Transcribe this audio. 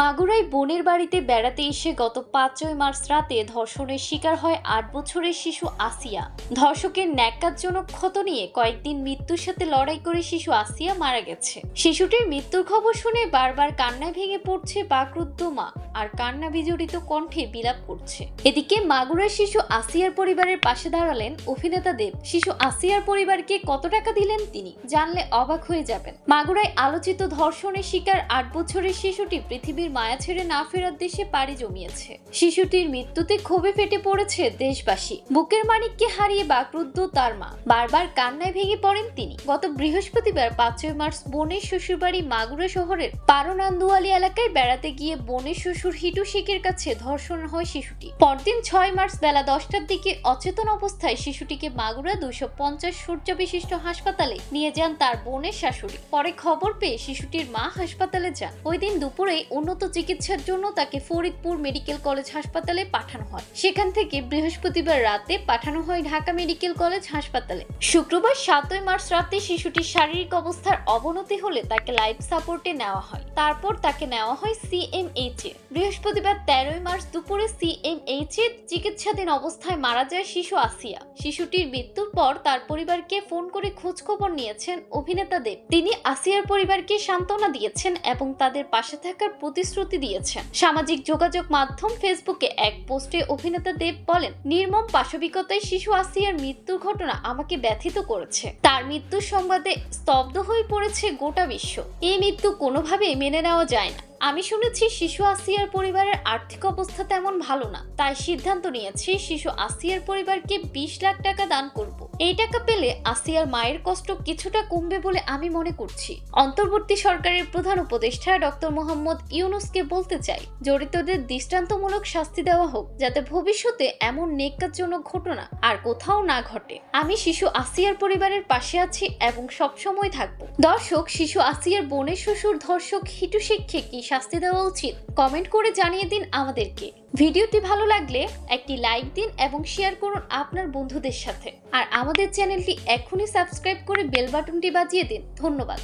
মাগুরায় বোনের বাড়িতে বেড়াতে এসে গত পাঁচই মার্চ রাতে ধর্ষণের শিকার হয় আট বছরের শিশু আসিয়া। ধর্ষকের ন্যাক্কারজনক ক্ষত নিয়ে কয়েকদিন মৃত্যুর সাথে লড়াই করে শিশু আসিয়া মারা গেছে। শিশুটির মৃত্যুর খবর শুনে বারবার কান্নায় ভেঙে পড়ছে বাকরুদ্ধ মা আর কান্না বিজড়িত কণ্ঠে বিলাপ করছে। এদিকে মাগুরার শিশু আসিয়ার পরিবারের পাশে দাঁড়ালেন অভিনেতা দেব। শিশু আসিয়ার পরিবারকে কত টাকা দিলেন তিনি জানলে অবাক হয়ে যাবেন। মাগুরায় আলোচিত ধর্ষণের শিকার আট বছরের শিশুটি পৃথিবীর মায়া ছেড়ে না ফেরার দেশে পাড়ি জমিয়েছে। শিশুটির মৃত্যুতে ক্ষোভে ফেটে পড়েছে দেশবাসী। বুকের মানিককে হারিয়ে বাকরুদ্ধ তার মা। বারবার কান্নায় ভেঙে পড়েন তিনি। গত বৃহস্পতিবার পাঁচই মার্চ বোনের শ্বশুরবাড়ি মাগুরা শহরের পারনান্দুয়ালি এলাকায় বেড়াতে গিয়ে বোনের শ্বশুর হিটু শেখের কাছে ধর্ষণ হয় শিশুটি। পরদিন ছয় মার্চ বেলা দশটার দিকে অচেতন অবস্থায় শিশুটিকে মাগুরা দুইশো পঞ্চাশ সূর্য বিশিষ্ট হাসপাতালে নিয়ে যান তার বোনের শাশুড়ি। পরে খবর পেয়ে শিশুটির মা হাসপাতালে যান। ওই দিন দুপুরে উন্নত চিকিৎসার জন্য তাকে ফরিদপুর মেডিকেল কলেজ হাসপাতালে পাঠানো হয়। সেখান থেকে বৃহস্পতিবার রাতে পাঠানো হয় ঢাকা মেডিকেল কলেজ হাসপাতালে। শুক্রবার সাতই মার্চ রাতে শিশুটির শারীরিক অবস্থার অবনতি হলে তাকে লাইফ সাপোর্টে নেওয়া হয়। তারপর তাকে নেওয়া হয় সিএমএইচ এ। বৃহস্পতিবার তেরোই মার্চ দুপুরে সিএমএইচ এ চিকিৎসাধীন অবস্থায় মারা যায় শিশু আসিয়া। শিশুটির মৃত্যুর পর তার পরিবারকে ফোন করে খোঁজ খবর নিয়েছেন অভিনেতা দেব। তিনি আসিয়ার পরিবারকে সান্ত্বনা দিয়েছেন এবং তাদের পাশে থাকার প্রতিশ্রুতি দিয়েছেন। সামাজিক যোগাযোগ মাধ্যম ফেসবুকে এক পোস্টে অভিনেতা দেব বলেন, নির্মম পাশবিকতায় শিশু আসিয়ার মৃত্যুর ঘটনা আমাকে ব্যথিত করেছে। তার মৃত্যুর সংবাদে স্তব্ধ হয়ে পড়েছে গোটা বিশ্ব। এই মৃত্যু কোনোভাবেই মেনে নেওয়া যায় না। আমি শুনেছি শিশু আসিয়ার পরিবারের আর্থিক অবস্থা তেমন ভালো না। তাই সিদ্ধান্ত নিয়েছি শিশু আসিয়ার পরিবারকে বিশ লাখ টাকা দান করব। এই টাকা পেলে আসিয়ার মায়ের কষ্ট কিছুটা কমবে বলে আমি মনে করছি। অন্তর্বর্তী সরকারের প্রধান উপদেষ্টা ডক্টর মোহাম্মদ ইউনুসকে বলতে চাই, জড়িতদের দৃষ্টান্তমূলক শাস্তি দেওয়া হোক, যাতে ভবিষ্যতে এমন নেকাজনক ঘটনা আর কোথাও না ঘটে। আমি শিশু আসিয়ার পরিবারের পাশে আছি এবং সবসময় থাকব। দর্শক, শিশু আসিয়ার বোনের শ্বশুর, ধর্ষক হিটু শেখকে কি শাস্তি দেওয়া উচিত। কমেন্ট করে জানিয়ে দিন আমাদেরকে। ভিডিওটি ভালো লাগলে একটি লাইক দিন এবং শেয়ার করুন আপনার বন্ধুদের সাথে। আর আমাদের চ্যানেলটি এখনই সাবস্ক্রাইব করে বেল বাটনটি বাজিয়ে দিন। ধন্যবাদ।